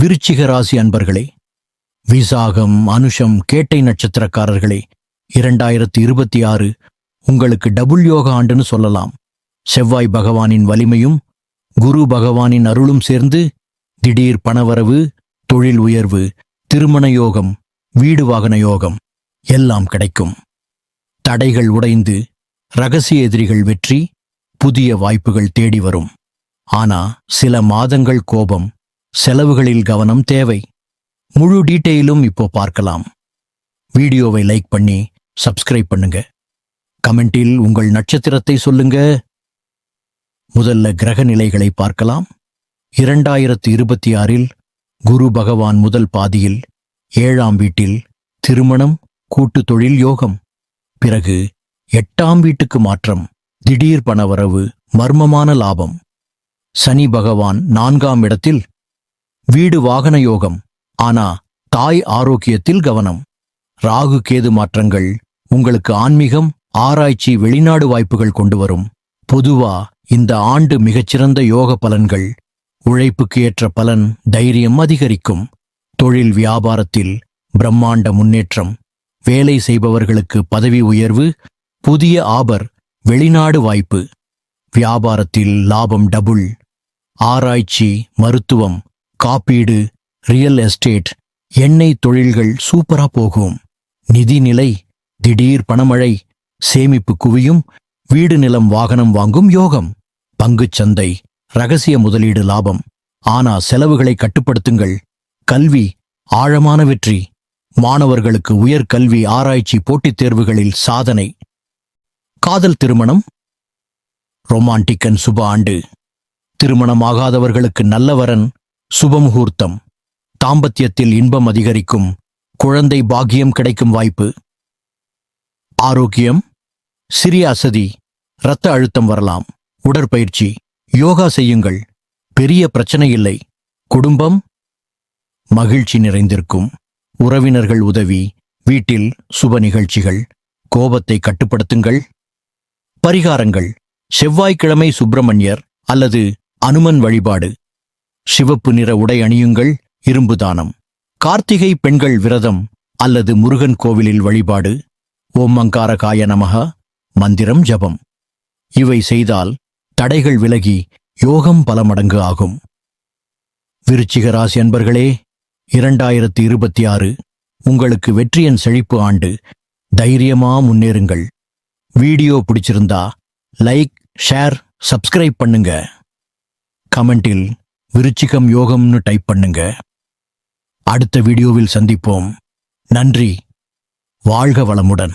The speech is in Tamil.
விருச்சிக ராசி அன்பர்களே விசாகம் அனுஷம் கேட்டை நட்சத்திரக்காரர்களே இரண்டாயிரத்தி இருபத்தி ஆறு உங்களுக்கு டபுள் யோக ஆண்டுன்னு சொல்லலாம். செவ்வாய் பகவானின் வலிமையும் குரு பகவானின் அருளும் சேர்ந்து திடீர் பணவரவு தொழில் உயர்வு திருமண யோகம் வீடு வாகன யோகம் எல்லாம் கிடைக்கும். தடைகள் உடைந்து ரகசிய எதிரிகள் வெற்றி புதிய வாய்ப்புகள் தேடி வரும். ஆனா சில மாதங்கள் கோபம் செலவுகளில் கவனம் தேவை. முழு டீட்டெயிலும் இப்போ பார்க்கலாம். வீடியோவை லைக் பண்ணி சப்ஸ்கிரைப் பண்ணுங்க. கமெண்டில் உங்கள் நட்சத்திரத்தை சொல்லுங்க. முதல்ல கிரக நிலைகளை பார்க்கலாம். இரண்டாயிரத்து இருபத்தி ஆறில் குரு பகவான் முதல் பாதியில் ஏழாம் வீட்டில் திருமணம் கூட்டு தொழில் யோகம். பிறகு எட்டாம் வீட்டுக்கு மாற்றம் திடீர் பணவரவு மர்மமான லாபம். சனி பகவான் நான்காம் இடத்தில் வீடு வாகன யோகம். ஆனா தாய் ஆரோக்கியத்தில் கவனம். ராகு கேது மாற்றங்கள் உங்களுக்கு ஆன்மீகம் ஆராய்ச்சி வெளிநாடு வாய்ப்புகள் கொண்டு வரும். பொதுவா இந்த ஆண்டு மிகச்சிறந்த யோக பலன்கள். உழைப்புக்கு ஏற்ற பலன் தைரியம் அதிகரிக்கும். தொழில் வியாபாரத்தில் பிரம்மாண்ட முன்னேற்றம். வேலை செய்பவர்களுக்கு பதவி உயர்வு புதிய ஆபர் வெளிநாடு வாய்ப்பு. வியாபாரத்தில் லாபம் டபுள் ஆராய்ச்சி மருத்துவம் காப்பீடு ரியல் எஸ்டேட் எண்ணெய் தொழில்கள் சூப்பரா போகும். நிதிநிலை திடீர் பணமழை சேமிப்பு குவியும் வீடு நிலம் வாகனம் வாங்கும் யோகம். பங்குச்சந்தை ரகசிய முதலீடு லாபம். ஆனா செலவுகளை கட்டுப்படுத்துங்கள். கல்வி ஆழமான வெற்றி. மாணவர்களுக்கு உயர்கல்வி ஆராய்ச்சி போட்டித் தேர்வுகளில் சாதனை. காதல் திருமணம். ரொமான்டிக் அண்ட் சுப ஆண்டு. திருமணமாகாதவர்களுக்கு நல்ல வரன். சுபமுகூர்த்தம். தாம்பத்தியத்தில் இன்பம் அதிகரிக்கும். குழந்தை பாக்கியம் கிடைக்கும் வாய்ப்பு. ஆரோக்கியம். சிறிய அசதி. இரத்த அழுத்தம் வரலாம். உடற்பயிற்சி. யோகா செய்யுங்கள். பெரிய பிரச்சனை இல்லை. குடும்பம். மகிழ்ச்சி நிறைந்திருக்கும். உறவினர்கள் உதவி. வீட்டில் சுப நிகழ்ச்சிகள். கோபத்தை கட்டுப்படுத்துங்கள். பரிகாரங்கள். செவ்வாய்க்கிழமை சுப்பிரமணியர் அல்லது அனுமன் வழிபாடு. சிவப்பு நிற உடை அணியுங்கள் இரும்பு தானம். கார்த்திகை பெண்கள் விரதம் அல்லது முருகன் கோவிலில் வழிபாடு. ஓமங்காரகாய நமக மந்திரம் ஜபம். இவை செய்தால் தடைகள் விலகி யோகம் பல மடங்கு ஆகும். விருச்சிக ராசி அன்பர்களே இரண்டாயிரத்தி இருபத்தி ஆறு உங்களுக்கு வெற்றியின் செழிப்பு ஆண்டு. தைரியமா முன்னேறுங்கள். வீடியோ பிடிச்சிருந்தா லைக் ஷேர் சப்ஸ்கிரைப் பண்ணுங்க. கமெண்டில் விருச்சிகம் யோகம்னு டைப் பண்ணுங்க. அடுத்த வீடியோவில் சந்திப்போம். நன்றி. வாழ்க வளமுடன்.